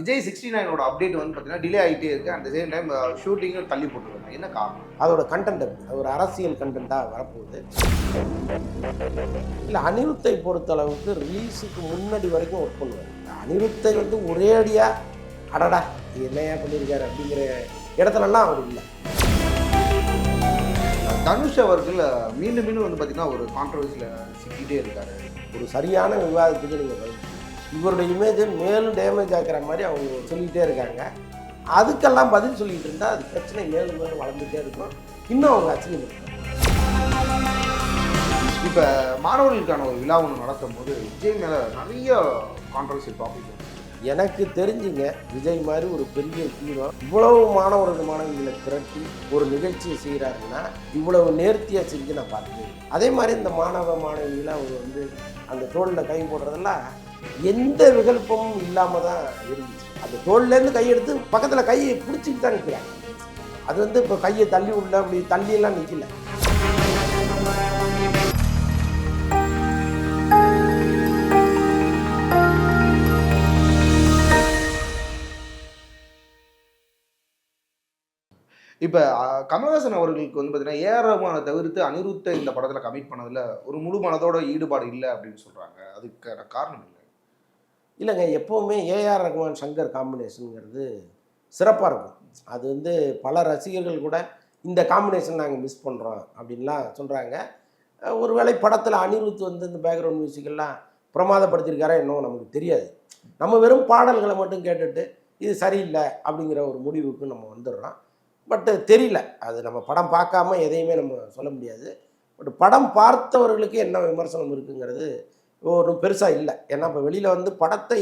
Vijay sixty நைனோட update வந்து பார்த்தீங்கன்னா delay ஆகிட்டே இருக்கு. அட் சேம் டைம் ஷூட்டிங்கும் தள்ளி போட்டுருக்காங்க. என்ன காரணம்? அதோட கண்டென்ட் அது ஒரு அரசியல் கண்டென்ட்டாக வரப்போகுது. இல்லை அனிருத்தை பொறுத்த அளவுக்கு ரிலீஸுக்கு முன்னாடி வரைக்கும் ஒர்க் பண்ணுவார். அனிருத்தை வந்து ஒரே அடியாக அடடா இது என்னையா பண்ணியிருக்காரு அப்படிங்கிற இடத்துலலாம் அவர் இல்லை. தனுஷ் அவர்கள் மீண்டும் மீண்டும் வந்து பார்த்தீங்கன்னா ஒரு கான்ட்ரவர்சியில் சிக்கிட்டே இருக்காரு. ஒரு சரியான விவாதத்துக்கு நீங்கள் இவருடைய இமேஜை மேலும் டேமேஜ் ஆக்குற மாதிரி அவங்க சொல்லிக்கிட்டே இருக்காங்க. அதுக்கெல்லாம் பதில் சொல்லிட்டு இருந்தால் அது பிரச்சனை மேலும் மேலும் வளர்ந்துட்டே இருக்கும். இன்னும் அவங்க அச்சிங்கப்படுத்தும் இப்போ மாணவர்களுக்கான ஒரு விழா ஒன்று நடத்தும் போது விஜய் மேலே நிறைய கான்ட்ரவர்சி டாபிக் எனக்கு தெரிஞ்சுங்க விஜய் மாதிரி ஒரு பெரிய ஹீரோ இவ்வளவு மாணவர்கள் மாணவிகளை திரட்டி ஒரு நிகழ்ச்சியை செய்கிறாருன்னா இவ்வளவு நேர்த்தியாக செஞ்சு நான் பார்த்தேன் அதே மாதிரி இந்த மாணவ மாணவிகளை அவர் வந்து அந்த தோளில் கை போடுறதெல்லாம் எந்த விகல்பமும் இல்லாமல் தான் இருந்துச்சு. அந்த தோல்லேருந்து கையெடுத்து பக்கத்தில் கையை பிடிச்சிட்டு தான் நிற்கிறாங்க அது வந்து இப்போ கையை தள்ளி உள்ள அப்படி தள்ளியெல்லாம் நிற்கல இப்போ கமல்ஹாசன் அவர்களுக்கு வந்து பார்த்தீங்கன்னா ஏஆர் ரஹ்மானை தவிர்த்து அனிருத்த இந்த படத்தில் கமிட் பண்ணதில் ஒரு முழு மனதோட ஈடுபாடு இல்லை அப்படின்னு சொல்கிறாங்க அதுக்கான காரணம் இல்லை இல்லைங்க எப்போவுமே ஏஆர் ரகுமான் சங்கர் காம்பினேஷனுங்கிறது சிறப்பாக இருக்கும். அது வந்து பல ரசிகர்கள் கூட இந்த காம்பினேஷன் நாங்கள் மிஸ் பண்ணுறோம் அப்படின்லாம் சொல்கிறாங்க ஒருவேளை படத்தில் அனிருத் வந்து இந்த பேக்ரவுண்ட் மியூசிக்கெல்லாம் பிரமாதப்படுத்தியிருக்காரா என்னவோ நமக்கு தெரியாது. நம்ம வெறும் பாடல்களை மட்டும் கேட்டுட்டு இது சரியில்லை அப்படிங்கிற ஒரு முடிவுக்கு நம்ம வந்துடுறோம். பட்டு தெரியல அது நம்ம படம் பார்க்காம எதையுமே நம்ம சொல்ல முடியாது. பட் படம் பார்த்தவர்களுக்கு என்ன விமர்சனம் இருக்குங்கிறது ஒன்றும் பெருசாக இல்லை. ஏன்னா இப்போ வெளியில் வந்து படத்தை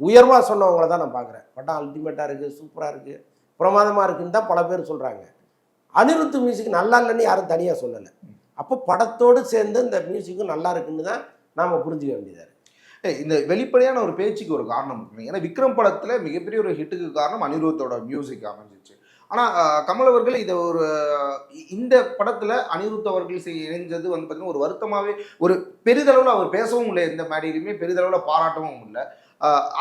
உயர்வாக சொன்னவங்கள தான் நான் பார்க்குறேன் படம் அல்டிமேட்டாக இருக்குது சூப்பராக இருக்குது பிரமாதமாக இருக்குன்னு தான் பல பேர் சொல்கிறாங்க அனிருத்து மியூசிக் நல்லா இல்லைன்னு யாரும் தனியாக சொல்லலை. அப்போ படத்தோடு சேர்ந்து இந்த மியூசிக்கும் நல்லா இருக்குன்னு தான் நாம் புரிஞ்சுக்க வேண்டியதாக இருக்குது இந்த வெளிப்படையான ஒரு பேச்சுக்கு ஒரு காரணம் இருக்கு ஏன்னா விக்ரம் படத்தில் மிகப்பெரிய ஒரு ஹிட்டுக்கு காரணம் அனிருத்தோட மியூசிக் அமைஞ்சிச்சு. ஆனா அஹ், கமல் அவர்கள் இதை ஒரு இந்த படத்துல அனிருத் அவர்கள் இணைஞ்சது வந்து பார்த்தீங்கன்னா ஒரு வருத்தமாவே ஒரு பெரிதளவில் அவர் பேசவும் இல்லை எந்த மேடையிலுமே பெரிதளவில் பாராட்டவும் இல்லை.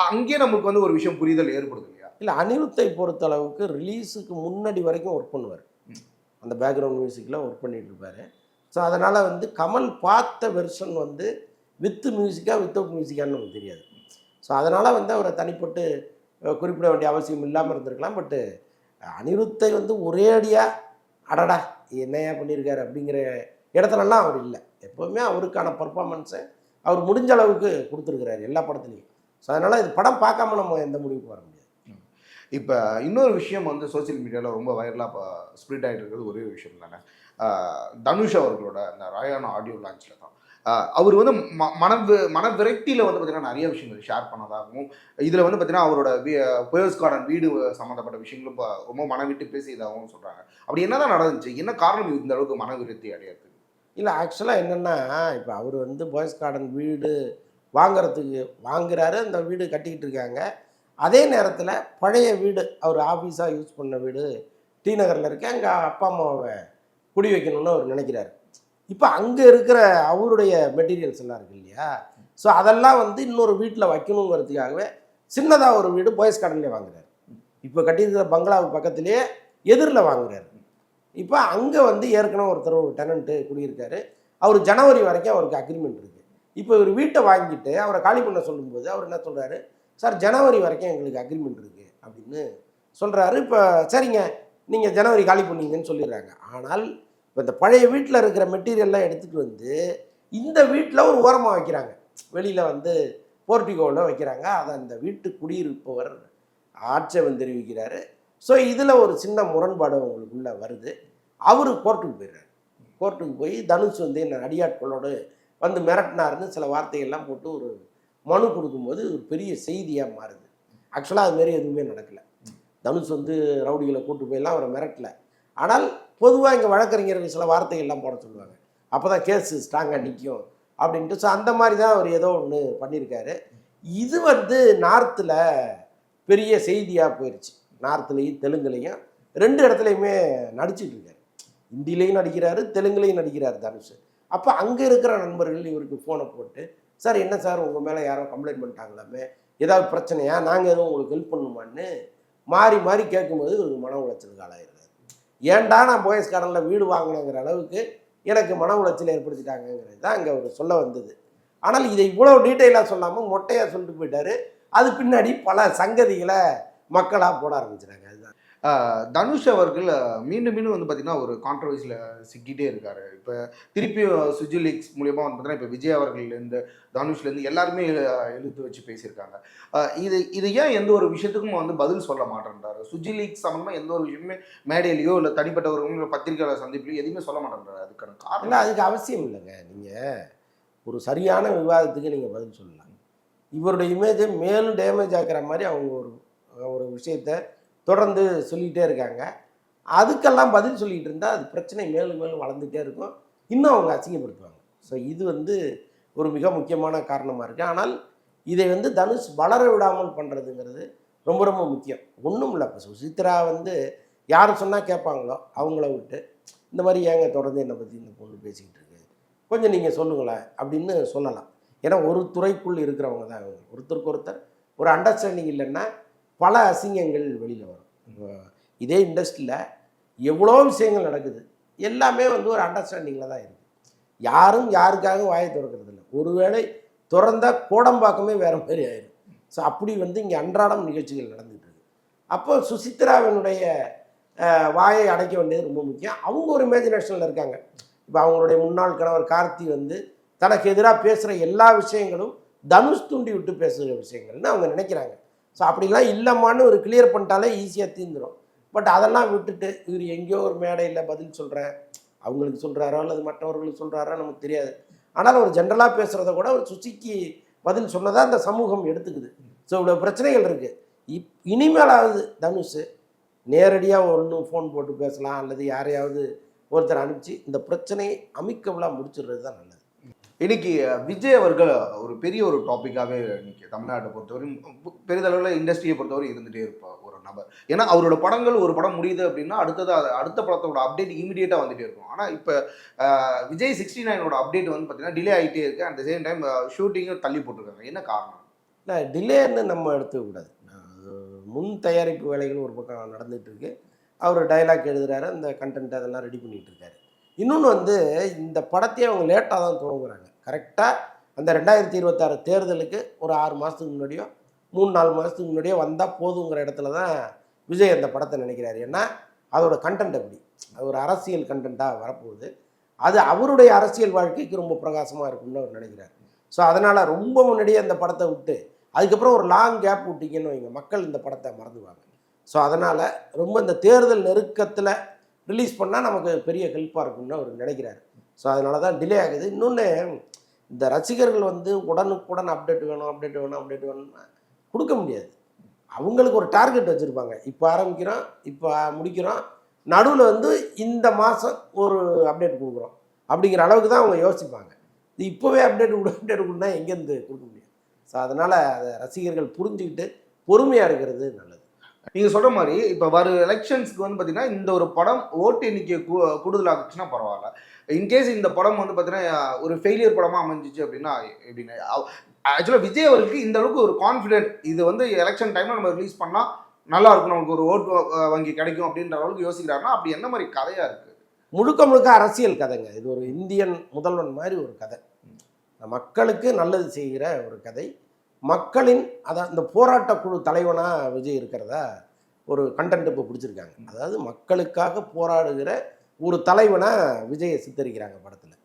அங்கேயே நமக்கு வந்து ஒரு விஷயம் புரிதல் ஏற்படுது இல்லையா? இல்லை அனிருத்தை பொறுத்த அளவுக்கு ரிலீஸுக்கு முன்னாடி வரைக்கும் ஒர்க் பண்ணுவார். அந்த பேக்ரவுண்ட் மியூசிக்கில் ஒர்க் பண்ணிட்டு இருப்பார். ஸோ அதனால் வந்து கமல் பார்த்த வெர்ஷன் வந்து வித் மியூசிக்கா வித்தவுட் மியூசிக்கான்னு நமக்கு தெரியாது. ஸோ அதனால் வந்து அவரை தனிப்பட்டு குறிப்பிட வேண்டிய அவசியம் இல்லாமல் இருந்திருக்கலாம் பட்டு அனிருத்தை வந்து ஒரே அடியாக அடடா என்னையா பண்ணியிருக்காரு அப்படிங்கிற இடத்துலலாம் அவர் இல்லை. எப்போவுமே அவருக்கான பர்ஃபார்மன்ஸை அவர் முடிஞ்ச அளவுக்கு கொடுத்துருக்கிறாரு எல்லா படத்துலையும். ஸோ அதனால் இது படம் பார்க்காம நம்ம எந்த முடிவுக்கு வர முடியாது. இப்போ இன்னொரு விஷயம் வந்து சோஷியல் மீடியாவில் ரொம்ப வைரலாக இப்போ ஸ்ப்ரிட் ஆகிட்டு இருக்கிறது ஒரே விஷயம் தானே. தனுஷ் அவர்களோட அந்த ராயான ஆடியோ லான்ச்சில் தான். அவர் வந்து ம மன வி- மன விரக்தியில் வந்து பார்த்திங்கன்னா நிறைய விஷயங்கள் ஷேர் பண்ணதாகவும் இதில் வந்து பார்த்தீங்கன்னா அவரோட போயஸ் கார்டன் வீடு சம்மந்தப்பட்ட விஷயங்களும் இப்போ ரொம்ப மன விட்டு பேசியதாகவும் சொல்கிறாங்க அப்படி என்னதான் நடந்துச்சு? என்ன காரணம் இந்த அளவுக்கு மன விருத்தி அடையிறதுக்கு இல்லை ஆக்சுவலாக என்னென்னா இப்போ அவர் வந்து போயஸ் கார்டன் வீடு வாங்குறதுக்கு வாங்குறாரு அந்த வீடு கட்டிக்கிட்டு இருக்காங்க. அதே நேரத்தில் பழைய வீடு அவர் ஆஃபீஸாக யூஸ் பண்ண வீடு டி நகரில் இருக்க. அங்கே அப்பா அம்மாவை குடி வைக்கணும்னு அவர் நினைக்கிறாரு. இப்போ அங்கே இருக்கிற அவருடைய மெட்டீரியல்ஸ் எல்லாம் இருக்கு இல்லையா? ஸோ அதெல்லாம் வந்து இன்னொரு வீட்டில் வைக்கணுங்கிறதுக்காகவே சின்னதாக ஒரு வீடு போயஸ் கார்டன்லேயே வாங்குறாரு. இப்போ கட்டியிருக்கிற பங்களாவு பக்கத்துலேயே எதிரில் வாங்குறாரு. இப்போ அங்கே வந்து ஏற்கனவே ஒருத்தர் ஒரு டெனண்ட்டு குடியிருக்காரு. அவர் ஜனவரி வரைக்கும் அவருக்கு அக்ரிமெண்ட் இருக்குது இப்போ இவர் வீட்டை வாங்கிட்டு அவரை காலி பண்ண சொல்லும்போது அவர் என்ன சொல்கிறாரு சார் ஜனவரி வரைக்கும் எங்களுக்கு அக்ரிமெண்ட் இருக்குது அப்படின்னு சொல்கிறாரு இப்போ சரிங்க நீங்கள் ஜனவரி காலி பண்ணீங்கன்னு சொல்லிடுறாங்க. ஆனால் இப்போ இந்த பழைய வீட்டில் இருக்கிற மெட்டீரியல்லாம் எடுத்துகிட்டு வந்து இந்த வீட்டில் ஒரு ஓரமாக வைக்கிறாங்க. வெளியில் வந்து போர்ட்டிகோவில் வைக்கிறாங்க. அதை அந்த வீட்டு குடியிருப்பவர் ஆட்சேபம் தெரிவிக்கிறாரு. ஸோ இதில் ஒரு சின்ன முரண்பாடு அவங்களுக்குள்ளே வருது. அவர் கோர்ட்டுக்கு போயிடுறாரு. கோர்ட்டுக்கு போய் தனுஷ் வந்து என்ன அடியாட்களோடு வந்து மிரட்டினாருன்னு சில வார்த்தைகள்லாம் போட்டு ஒரு மனு கொடுக்கும்போது ஒரு பெரிய செய்தியாக மாறுது. ஆக்சுவலாக அதுமாரி எதுவுமே நடக்கலை. தனுஷ் வந்து ரவுடிகளை கூட்டு போயெல்லாம் அவரை மிரட்டல. ஆனால் பொதுவாக இங்கே வழக்கறிஞர்கள் சில வார்த்தைகள்லாம் போட சொல்லுவாங்க. அப்போ தான் கேஸு ஸ்ட்ராங்காக நிற்கும் அப்படின்ட்டு. ஸோ அந்த மாதிரி தான் அவர் ஏதோ ஒன்று பண்ணியிருக்காரு இது வந்து நார்த்தில் பெரிய செய்தியாக போயிடுச்சு நார்த்துலேயும் தெலுங்குலேயும் ரெண்டு இடத்துலையுமே நடிச்சிட்டு இருக்காரு. ஹிந்திலையும் நடிக்கிறாரு தெலுங்குலேயும் நடிக்கிறார் தனுஷ். அப்போ அங்கே இருக்கிற நண்பர்கள் இவருக்கு ஃபோனை போட்டு சார் என்ன சார்? உங்கள் மேலே யாரோ கம்ப்ளைண்ட் பண்ணிட்டாங்களாமே? ஏதாவது பிரச்சனையா? நாங்கள் எதுவும் உங்களுக்கு ஹெல்ப் பண்ணுமான்னு? மாறி மாறி கேட்கும்போது இவருக்கு மன உளைச்சலுக்கு காலாயிருது ஏன்டா நான் போயஸ் கார்டனில் வீடு வாங்கினங்கிற அளவுக்கு எனக்கு மன உளைச்சல் ஏற்படுத்திட்டாங்கிறது தான் அங்கே அவர் சொல்ல வந்தது. ஆனால் இதை இவ்வளோ டீட்டெயிலாக சொல்லாமல் மொட்டையாக சொல்லிட்டு போயிட்டாரு. அது பின்னாடி பல சங்கதிகளை மக்களாக போட ஆரம்பிச்சிட்டாங்க. அதுதான். தனுஷ் அவர்கள் மீண்டும் மீண்டும் வந்து பார்த்தீங்கன்னா ஒரு கான்ட்ரவர்சியில் சிக்கிட்டே இருக்காரு. இப்போ திருப்பி சுஜி லீக்ஸ் மூலியமாக வந்து பார்த்தீங்கன்னா இப்போ விஜய் அவர்கள்லேருந்து தனுஷ்லேருந்து எல்லாருமே எழுத்து இழுத்து வச்சு பேசியிருக்காங்க. இது இது ஏன் எந்த ஒரு விஷயத்துக்கும் வந்து பதில் சொல்ல மாட்டேன்றாரு? சுஜி லீக் சம்மந்தமாக எந்த ஒரு விஷயமே மேடையிலையோ இல்லை தனிப்பட்டவர்களும் இல்லை பத்திரிகையாளர் சந்திப்பிலையோ எதுவுமே சொல்ல மாட்டேன்றாரு. அதுக்கான காரணம்? அதுக்கு அவசியம் இல்லைங்க. நீங்கள் ஒரு சரியான விவாதத்துக்கு நீங்கள் பதில் சொல்லலாம். இவருடைய இமேஜை மேலும் டேமேஜ் ஆக்கிற மாதிரி அவங்க ஒரு ஒரு விஷயத்தை தொடர்ந்து சொல்லிக்கிட்டே இருக்காங்க. அதுக்கெல்லாம் பதில் சொல்லிகிட்டு இருந்தால் அது பிரச்சனை மேலும் மேலும் வளர்ந்துகிட்டே இருக்கும். இன்னும் அவங்க அசிங்கப்படுத்துவாங்க. ஸோ இது வந்து ஒரு மிக முக்கியமான காரணமாக இருக்குது ஆனால் இதை வந்து தனுஷ் வளர விடாமல் பண்ணுறதுங்கிறது ரொம்ப ரொம்ப முக்கியம். ஒன்றும் இல்லை. இப்போ சுசித்ரா வந்து யார் சொன்னால் கேட்பாங்களோ அவங்கள விட்டு இந்த மாதிரி ஏங்க தொடர்ந்து என்னை பற்றி இந்த பொண்ணு பேசிக்கிட்டு இருக்கு? கொஞ்சம் நீங்கள் சொல்லுங்களேன் அப்படின்னு சொல்லலாம். ஏன்னா ஒரு துறைக்குள் இருக்கிறவங்க தான் இவங்க. ஒருத்தருக்கு ஒருத்தர் ஒரு அண்டர்ஸ்டாண்டிங் இல்லைன்னா பல அசிங்கங்கள் வெளியில் வரும். இதே இண்டஸ்ட்ரியில் எவ்வளோ விஷயங்கள் நடக்குது எல்லாமே வந்து ஒரு அண்டர்ஸ்டாண்டிங்கில் தான் இருக்குது யாரும் யாருக்காகவும் வாயை திறக்கிறது இல்லை. ஒருவேளை திறந்தால் கோடம்பாக்கமே வேறு மாதிரி ஆயிடும் ஸோ அப்படி வந்து இங்கே அன்றாடம் நிகழ்ச்சிகள் நடந்துகிட்டு இருக்கு. அப்போ சுசித்ராவினுடைய வாயை அடைக்க வேண்டியது ரொம்ப முக்கியம். அவங்க ஒரு இமேஜினேஷனில் இருக்காங்க. இப்போ அவங்களுடைய முன்னாள் கணவர் கார்த்தி வந்து தனக்கு எதிராக பேசுகிற எல்லா விஷயங்களும் தனுஷ் தூண்டி விட்டு பேசுகிற விஷயங்கள்னு அவங்க நினைக்கிறாங்க. ஸோ அப்படிலாம் இல்லைம்மான்னு ஒரு கிளியர் பண்ணிட்டாலே ஈஸியாக தீர்ந்துடும் பட் அதெல்லாம் விட்டுட்டு இவர் எங்கேயோ ஒரு மேடையில் பதில் சொல்கிறேன் அவங்களுக்கு சொல்கிறாரோ அல்லது மற்றவர்களுக்கு சொல்கிறாரோ நமக்கு தெரியாது. ஆனால் ஒரு ஜென்ரலாக பேசுகிறத கூட ஒரு சுசிக்கு பதில் சொன்னதாக அந்த சமூகம் எடுத்துக்குது. ஸோ இவ்வளோ பிரச்சனைகள் இருக்குது இப் இனிமேலாவது தனுஷ் நேரடியாக ஒன்று ஃபோன் போட்டு பேசலாம். அல்லது யாரையாவது ஒருத்தர் அனுப்பிச்சு இந்த பிரச்சனையை அமிக்கபுளாக முடிச்சிடுறது தான் நல்லது. இன்னைக்கு விஜய் அவர்கள் ஒரு பெரிய ஒரு டாப்பிக்காகவே இன்னைக்கு தமிழ்நாட்டை பொறுத்தவரையும் பெரிதளவில் இண்டஸ்ட்ரியை பொறுத்தவரை இருந்துகிட்டே இருப்பார் ஒரு நபர். ஏன்னா அவரோட படங்கள் ஒரு படம் முடியுது அப்படின்னா அடுத்தது அடுத்த படத்தோட அப்டேட் இமீடியட்டாக வந்துட்டே இருக்கும். ஆனால் இப்போ விஜய் சிக்ஸ்டி நைனோட அப்டேட் வந்து பார்த்தீங்கன்னா டிலே ஆகிட்டே இருக்கு. அட் த சேம் டைம் ஷூட்டிங்கும் தள்ளி போட்டிருக்காங்க. என்ன காரணம்? இல்லை டிலேன்னு நம்ம எடுத்துக்கூடாது முன் தயாரிப்பு வேலைகள் ஒரு பக்கம் நடந்துகிட்டு இருக்கு. அவர் டைலாக் எழுதுறாரு. அந்த கண்டென்ட் அதெல்லாம் ரெடி பண்ணிகிட்டு இருக்காரு. இன்னொன்று வந்து இந்த படத்தையே அவங்க லேட்டாக தான் துவங்குறாங்க. கரெக்டாக அந்த ரெண்டாயிரத்தி இருபத்தாறு தேர்தலுக்கு ஒரு ஆறு மாதத்துக்கு முன்னாடியோ மூணு நாலு மாதத்துக்கு முன்னாடியோ வந்தால் போதுங்கிற இடத்துல தான் விஜய் அந்த படத்தை நினைக்கிறாரு. ஏன்னா அதோட கண்டென்ட் அப்படி. அது ஒரு அரசியல் கண்டென்ட்டாக வரப்போகுது. அது அவருடைய அரசியல் வாழ்க்கைக்கு ரொம்ப பிரகாசமாக இருக்கும்னு அவர் நினைக்கிறார். ஸோ அதனால் ரொம்ப முன்னாடியே அந்த படத்தை விட்டு அதுக்கப்புறம் ஒரு லாங் கேப் விட்டிங்கன்னு வைங்க மக்கள் இந்த படத்தை மறந்துவாங்க ஸோ அதனால் ரொம்ப இந்த தேர்தல் நெருக்கத்தில் ரிலீஸ் பண்ணால் நமக்கு பெரிய ஹெல்ப்பாக இருக்கும்னு அவர் நினைக்கிறாரு. ஸோ அதனால தான் டிலே ஆகுது. இன்னொன்று இந்த ரசிகர்கள் வந்து உடனுக்குடன் அப்டேட் வேணும் அப்டேட் வேணும் அப்டேட் வேணும்னா கொடுக்க முடியாது. அவங்களுக்கு ஒரு டார்கெட் வச்சுருப்பாங்க. இப்போ ஆரம்பிக்கிறோம் இப்போ முடிக்கிறோம். நடுவில் வந்து இந்த மாதம் ஒரு அப்டேட் கொடுக்குறோம். அப்படிங்கிற அளவுக்கு தான் அவங்க யோசிப்பாங்க. இது இப்போவே அப்டேட் கொடு அப்டேட் கொடுனா எங்கேருந்து கொடுக்க முடியும்? ஸோ அதனால் அதை ரசிகர்கள் புரிஞ்சுக்கிட்டு பொறுமையாக இருக்கிறது நல்லது. நீங்கள் சொல்கிற மாதிரி இப்போ வர எலெக்ஷன்ஸ்க்கு வந்து பார்த்தீங்கன்னா இந்த ஒரு படம் ஓட்டு எண்ணிக்கை கூ- கூடுதலாகுச்சுன்னா பரவாயில்ல. இன்கேஸ் இந்த படம் வந்து பார்த்தீங்கன்னா ஒரு ஃபெயிலியர் படமாக அமைஞ்சிச்சு அப்படின்னா எப்படின்னா ஆக்சுவலாக விஜய் அவருக்கு இந்த அளவுக்கு ஒரு கான்ஃபிடென்ட் இது வந்து எலெக்ஷன் டைமில் நம்ம ரிலீஸ் பண்ணால் நல்லா இருக்கும் நமக்கு ஒரு ஓட்டு வங்கி கிடைக்கும் அப்படின்ற அளவுக்கு யோசிக்கிறாருன்னா அப்படி என்ன மாதிரி கதையாக இருக்குது முழுக்க முழுக்க அரசியல் கதைங்க. இது ஒரு இந்தியன் முதல்வன் மாதிரி ஒரு கதை. மக்களுக்கு நல்லது செய்கிற ஒரு கதை. மக்களின் அதான் இந்த போராட்ட குழு தலைவனாக விஜய் இருக்கிறதா ஒரு கண்டென்ட் இப்போ பிடிச்சிருக்காங்க. அதாவது மக்களுக்காக போராடுகிற ஒரு தலைவனாக விஜயை சித்தரிக்கிறாங்க படத்தில்.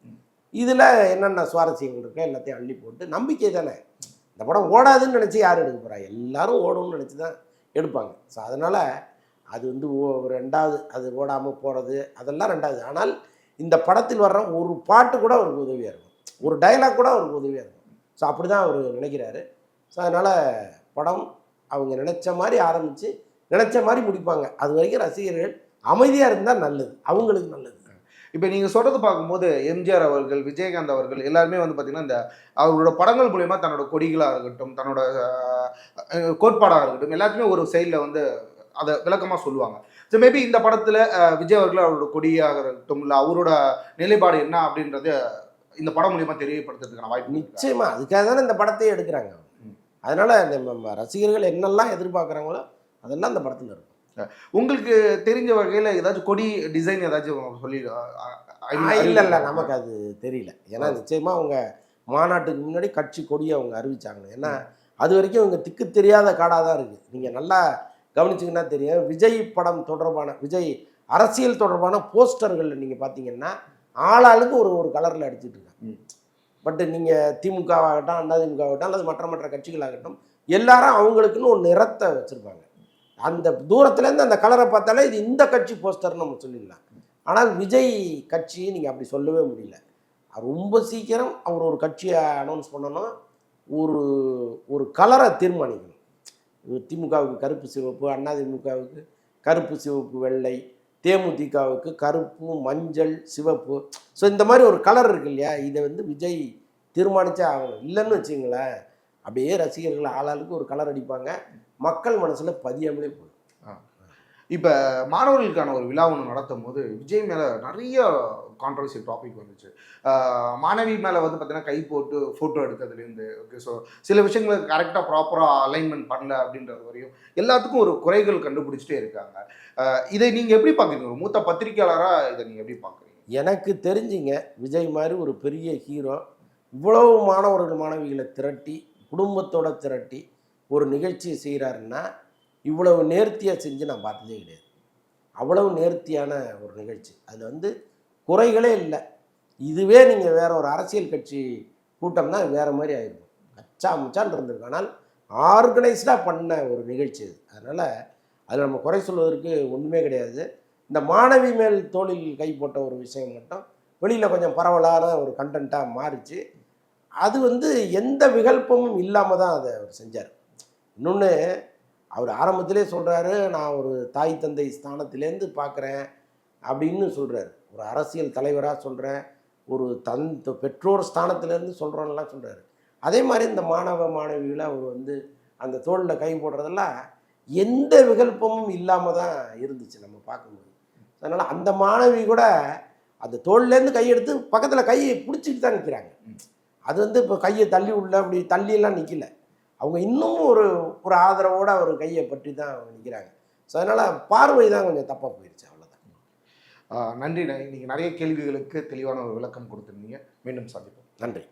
இதில் என்னென்ன சுவாரஸ்யங்கள் இருக்கோ எல்லாத்தையும் அள்ளி போட்டு நம்பிக்கை தானே. இந்த படம் ஓடாதுன்னு நினச்சி யார் எடுக்க போகிறா எல்லாரும் ஓடும்னு நினச்சி தான் எடுப்பாங்க. ஸோ அதனால் அது வந்து ஓ- ரெண்டாவது அது ஓடாமல் போகிறது அதெல்லாம் ரெண்டாவது. ஆனால் இந்த படத்தில் வர்ற ஒரு பாட்டு கூட அவருக்கு உதவியாக இருக்கும். ஒரு டைலாக் கூட அவருக்கு உதவியாக இருக்கும். ஸோ அப்படி தான் அவர் நினைக்கிறாரு. ஸோ அதனால் படம் அவங்க நினச்ச மாதிரி ஆரம்பித்து நினச்ச மாதிரி முடிப்பாங்க. அது வரைக்கும் ரசிகர்கள் அமைதியாக இருந்தால் நல்லது. அவங்களுக்கு நல்லது. இப்போ நீங்கள் சொல்கிறது பார்க்கும்போது எம்ஜிஆர் அவர்கள் விஜயகாந்த் அவர்கள் எல்லாருமே வந்து பார்த்தீங்கன்னா இந்த அவரோட படங்கள் மூலயமா தன்னோட கொடிகளாக இருக்கட்டும் தன்னோட கோட்பாடாக இருக்கட்டும் எல்லாத்தையுமே ஒரு சைடில் வந்து அதை விளக்கமாக சொல்லுவாங்க. ஸோ மேபி இந்த படத்தில் விஜய் அவர்கள் அவரோட கொடியாக இருக்கட்டும் இல்லை அவரோட நிலைப்பாடு என்ன அப்படின்றத இந்த படம் மூலியமா தெரியப்படுத்துறதுக்கான வாய்ப்பு? நிச்சயமாக அதுக்காக தானே இந்த படத்தையே எடுக்கிறாங்க. அதனால் நம்ம ரசிகர்கள் என்னெல்லாம் எதிர்பார்க்குறாங்களோ அதெல்லாம் அந்த படத்தில் இருக்கும். உங்களுக்கு தெரிஞ்ச வகையில் ஏதாச்சும் கொடி டிசைன் ஏதாச்சும் சொல்லி இல்லை இல்லை நமக்கு அது தெரியல. ஏன்னா நிச்சயமாக அவங்க மாநாட்டுக்கு முன்னாடி கட்சி கொடியை அவங்க அறிவிச்சாங்க ஏன்னா அது வரைக்கும் இவங்க திக்கு தெரியாத காடாக தான் இருக்குது நீங்கள் நல்லா கவனிச்சிங்கன்னா தெரியும். விஜய் படம் தொடர்பான விஜய் அரசியல் தொடர்பான போஸ்டர்களில் நீங்கள் பார்த்தீங்கன்னா ஆளாளுக்கு ஒரு ஒரு கலரில் அடிச்சிட்டு இருக்காங்க. பட் நீங்கள் திமுகவாகட்டும் ஆகட்டும் அல்லது மற்ற மற்ற கட்சிகளாகட்டும் எல்லாரும் அவங்களுக்குன்னு ஒரு நிறத்தை வச்சுருப்பாங்க. அந்த தூரத்துலேருந்து அந்த கலரை பார்த்தாலே இது இந்த கட்சி போஸ்டர்னு நம்ம சொல்லிடலாம். ஆனால் விஜய் கட்சி நீங்கள் அப்படி சொல்லவே முடியல. ரொம்ப சீக்கிரம் அவர் ஒரு கட்சியை அனௌன்ஸ் பண்ணணும். ஒரு ஒரு கலரை தீர்மானிக்கணும். திமுகவுக்கு கருப்பு சிவப்பு அதிமுகவுக்கு கருப்பு சிவப்பு வெள்ளை தேமுதிகவுக்கு கருப்பு மஞ்சள் சிவப்பு. ஸோ இந்த மாதிரி ஒரு கலர் இருக்கு இல்லையா? இதை வந்து விஜய் தீர்மானிச்சே ஆகணும் இல்லைன்னு வச்சுங்களேன் அப்படியே ரசிகர்கள் ஆளாளுக்கு ஒரு கலர் அடிப்பாங்க. மக்கள் மனசில் பதியாமலே போகும் இப்போ மாணவர்களுக்கான ஒரு விழா ஒன்று நடத்தும் போது விஜய் மேலே நிறைய கான்ட்ரவர்சி டாபிக் வந்துச்சு. மாணவி மேலே வந்து பார்த்தீங்கன்னா கை போட்டு ஃபோட்டோ எடுக்கிறதுலேருந்து ஓகே ஸோ சில விஷயங்களுக்கு கரெக்டாக ப்ராப்பராக அலைன்மெண்ட் பண்ணல அப்படின்றது வரையும் எல்லாத்துக்கும் ஒரு குறைகள் கண்டுபிடிச்சிட்டே இருக்காங்க. இதை நீங்கள் எப்படி பார்க்குறீங்க ஒரு மூத்த பத்திரிக்கையாளராக இதை நீங்கள் எப்படி பார்க்குறீங்க எனக்கு தெரிஞ்சுங்க விஜய் மாதிரி ஒரு பெரிய ஹீரோ இவ்வளவு மாணவர்கள் மாணவிகளை திரட்டி குடும்பத்தோடு திரட்டி ஒரு நிகழ்ச்சியை செய்கிறாருன்னா இவ்வளவு நேர்த்தியாக செஞ்சு நான் பார்த்ததே கிடையாது. அவ்வளவு நேர்த்தியான ஒரு நிகழ்ச்சி. அதில் வந்து குறைகளே இல்லை. இதுவே நீங்கள் வேற ஒரு அரசியல் கட்சி கூட்டம்னா வேற மாதிரி ஆயிருக்கும் அச்சா முச்சான் இருந்திருக்கும் ஆனால் ஆர்கனைஸ்டாக பண்ண ஒரு நிகழ்ச்சி அது. அதனால் அதில் நம்ம குறை சொல்வதற்கு ஒன்றுமே கிடையாது. இந்த மாணவி மேல் தோளில் கை போட்ட ஒரு விஷயம் மட்டும் வெளியில் கொஞ்சம் பரவலான ஒரு கண்டென்ட்டாக மாறிச்சு. அது வந்து எந்த விகல்பமும் இல்லாமல் தான் அதை அவர் செஞ்சார். இன்னொன்று அவர் ஆரம்பத்திலே சொல்கிறாரு நான் ஒரு தாய் தந்தை ஸ்தானத்திலேருந்து பார்க்குறேன் அப்படின்னு சொல்கிறாரு ஒரு அரசியல் தலைவராக சொல்கிறேன் ஒரு தன் பெற்றோர் ஸ்தானத்திலேருந்து சொல்கிறோன்னெலாம் சொல்கிறாரு அதே மாதிரி இந்த மாணவ மாணவிகளை அவர் வந்து அந்த தோளில் கை போடுறதெல்லாம் எந்த விகல்பமும் இல்லாமல் தான் இருந்துச்சு நம்ம பார்க்கும்போது. அதனால் அந்த மாணவி கூட அந்த தோல்லேருந்து கையெடுத்து பக்கத்தில் கையை பிடிச்சிட்டு தான் நிற்கிறாங்க அது வந்து இப்போ கையை தள்ளி உள்ள அப்படி தள்ளியெல்லாம் நிற்கல அவங்க இன்னும் ஒரு ஒரு ஆதரவோடு அவர் கையை பற்றி தான் நிற்கிறாங்க ஸோ அதனால் பார்வை தான் கொஞ்சம் தப்பாக போயிடுச்சு அவ்வளோதான் நன்றி. இன்னைக்கு நிறைய கேள்விகளுக்கு தெளிவான ஒரு விளக்கம் கொடுத்துருந்தீங்க. மீண்டும் சந்திப்போம். நன்றி.